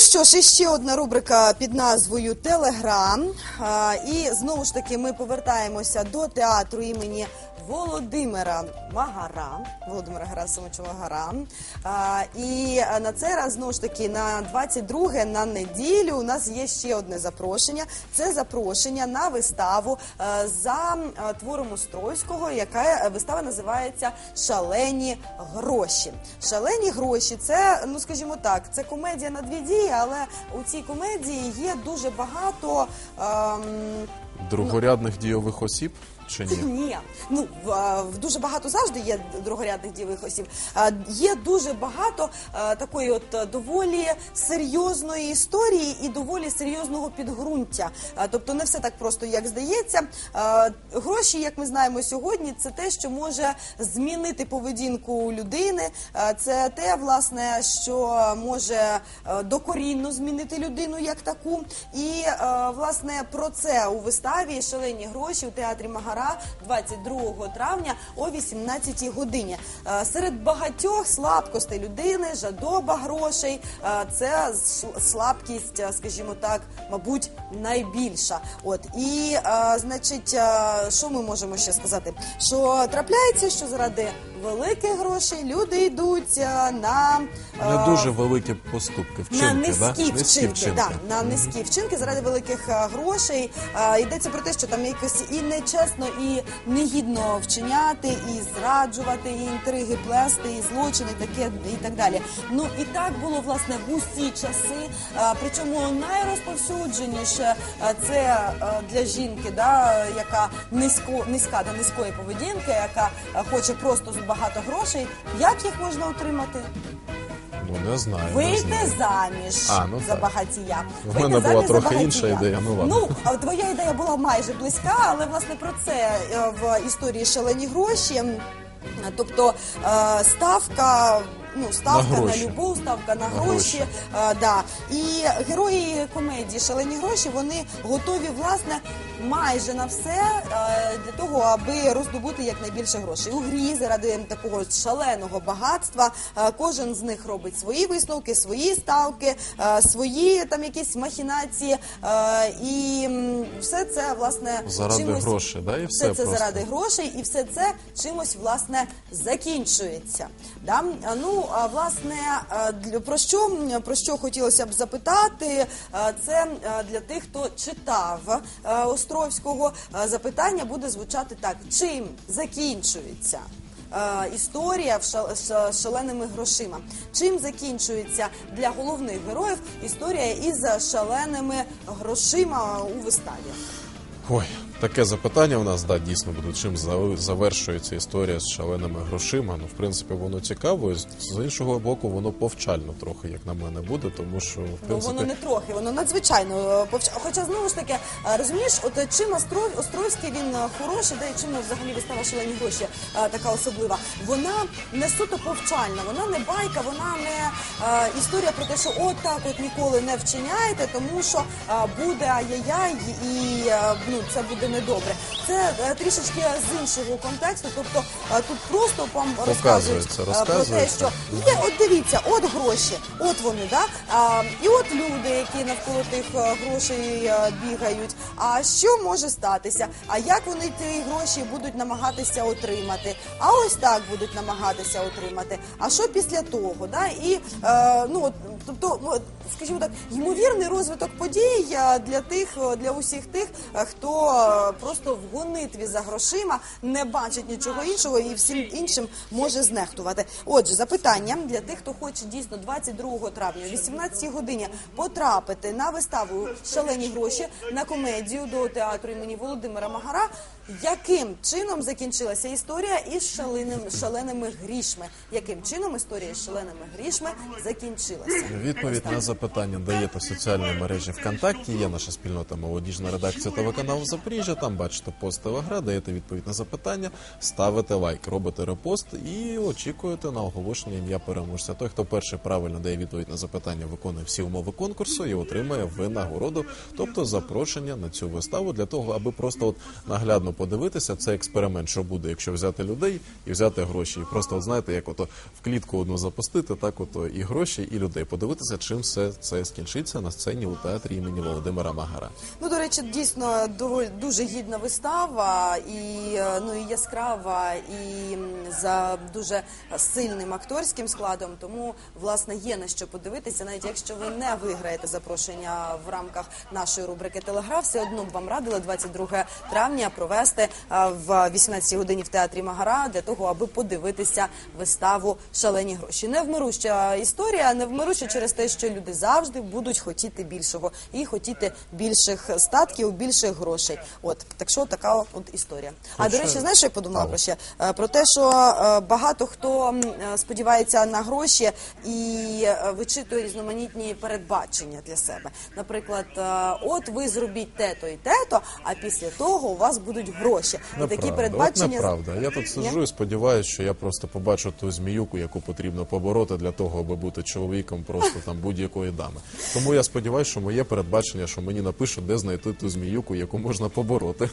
що ж, іще одна рубрика під назвою Телеграм. І знову ж таки ми повертаємося до театру імені Володимира Магара, Володимира Герасимовича Магара. А, І е, на цей раз знову ж таки на 22 на неділю у нас є ще одне запрошення. Це запрошення на виставу е, за е, твором Остройського, яка е, вистава називається Шалені гроші. Шалені гроші це, ну скажімо так, це комедія на дві дії, але у цій комедії є дуже багато. ем, Другорядних дійових осіб чи ні? ні, ну в, дуже багато завжди є другорядних дієвих осіб. Є дуже багато такої, от доволі серйозної історії і доволі серйозного підґрунтя. Тобто не все так просто, як здається. Гроші, як ми знаємо сьогодні, це те, що може змінити поведінку людини. Це те, власне, що може е, докорінно змінити людину як таку. І е, власне про це у виставі шалені гроші у театрі Магара 22 травня о 18 годині. Е, Серед багатьох слабкостей людини, жадоба грошей е, це слабкість, е, скажімо так, мабуть, найбільша. От і значить, що ми можемо ще сказати? Що трапляється, що заради великих грошей люди йдуть е, на е, Не дуже великі поступки, вчинки, на низькі да? вчинки, Да, на низькі вчинки заради великих е, грошей. Е, йдеться про те, що там якось і нечесно, і негідно вчиняти, і зраджувати, і інтриги плести, і злочини, таке і так далі. Ну і так було власне в усі часи. Е, причому найрозповсюдженіше е, це е, для жінки, да, яка низько низька до низької поведінки, яка е, хоче просто багато грошей. Як їх можна отримати? Ну не знаю. не Вийти знаю. заміж А, ну за так. багатія. У Вийти мене була заміж за трохи багатія. інша ідея, ну ладно. Ну, а твоя ідея була майже близька, але власне про це е, в історії шалені гроші. Тобто е, ставка. Ну, ставка На на, любов, ставка на, На гроші. гроші. Е, да. І герої комедії Шалені гроші вони готові власне майже на все е, для того, аби роздобути якнайбільше грошей. У грі заради такого шаленого багатства е, кожен з них робить свої висновки, свої ставки, е, свої там якісь махінації. е, І все це власне Заради чимось- грошей, да, і все все це просто. заради грошей, і все це чимось власне закінчується. Да? А, Ну власне про що про що хотілося б запитати? Це для тих, хто читав Островського. Запитання буде звучати так: чим закінчується? Історія з шаленими грошима. Чим закінчується для головних героїв історія із шаленими грошима у виставі? Ой, таке запитання у нас да, дійсно буде. Чим за- завершується історія з шаленими грошима? Ну, в принципі, воно цікаво. З іншого боку, воно повчально трохи, як на мене, буде, тому що в Ну, принципі воно не трохи, воно надзвичайно е, повч... Хоча знову ж таки, е, розумієш, от е, чим Остров... Острозький він хороший, де і чим взагалі вистава шалені гроші така особлива. Вона не суто повчальна, вона не байка, вона не історія про те, що от так от ніколи не вчиняйте, тому що буде ай-яй-яй і ну це буде недобре. Це е, трішечки з іншого контексту. Тобто е, тут просто вам розказують е, про те, що от дивіться, от гроші, от вони, да? А, і от люди, які навколо тих грошей бігають. А що може статися? А як вони ті гроші будуть намагатися отримати? А ось так будуть намагатися отримати. А що після того? Да? І ну от, тобто, скажімо так, ймовірний розвиток подій е, для тих, е, для усіх тих, е, хто просто в гонитві за грошима не бачить нічого іншого і всім іншим може знехтувати. Отже, запитання для тих, хто хоче дійсно 22 травня о 18 годині потрапити на виставу шалені гроші на комедію до театру імені Володимира Магара. Яким чином закінчилася історія із шаленим, шаленими грішми? Яким чином історія з шаленими грішми закінчилася? Відповідь на запитання даєте в соціальній мережі ВКонтакті. Є наша спільнота молодіжна редакція телеканалу Запоріжжя. Там бачите пост Телегра, даєте відповідь на запитання, ставите лайк, робите репост і очікуєте на оголошення ім'я переможця. Той, хто перший правильно дає відповідь на запитання, виконує всі умови конкурсу і отримає винагороду, тобто запрошення на цю виставу для того, аби просто от наглядно подивитися. Це експеримент, що буде, якщо взяти людей і взяти гроші. І просто от знаєте, як ото в клітку одну запустити, так ото і гроші, і людей. Подивитися, чим все це скінчиться на сцені у театрі імені Володимира Магара. Ну, до речі, дійсно дуже гідна вистава і е, ну і яскрава, і за дуже сильним акторським складом. Тому власне є на що подивитися, навіть якщо ви не виграєте запрошення в рамках нашої рубрики Телеграф, все одно б вам радили 22 травня провести е, в 18 годині в театрі Магара для того, аби подивитися виставу Шалені гроші. Невмируща історія, невмируща через те, що люди завжди будуть хотіти більшого і хотіти більших статків, більших грошей. От так що така от історія. А до речі, знаєш, що я подумала про ще Е, про те, що е, багато хто е, сподівається на гроші і вичитує різноманітні передбачення для себе. Наприклад, от ви зробіть те-то і те-то, а після того у вас будуть гроші. І такі передбачення От неправда. Я тут сиджу і сподіваюся, що я просто побачу ту зміюку, яку потрібно побороти для того, аби бути чоловіком просто там будь-якої дами. Тому я сподіваюся, що моє передбачення, що мені напишуть, де знайти ту зміюку, яку можна побороти.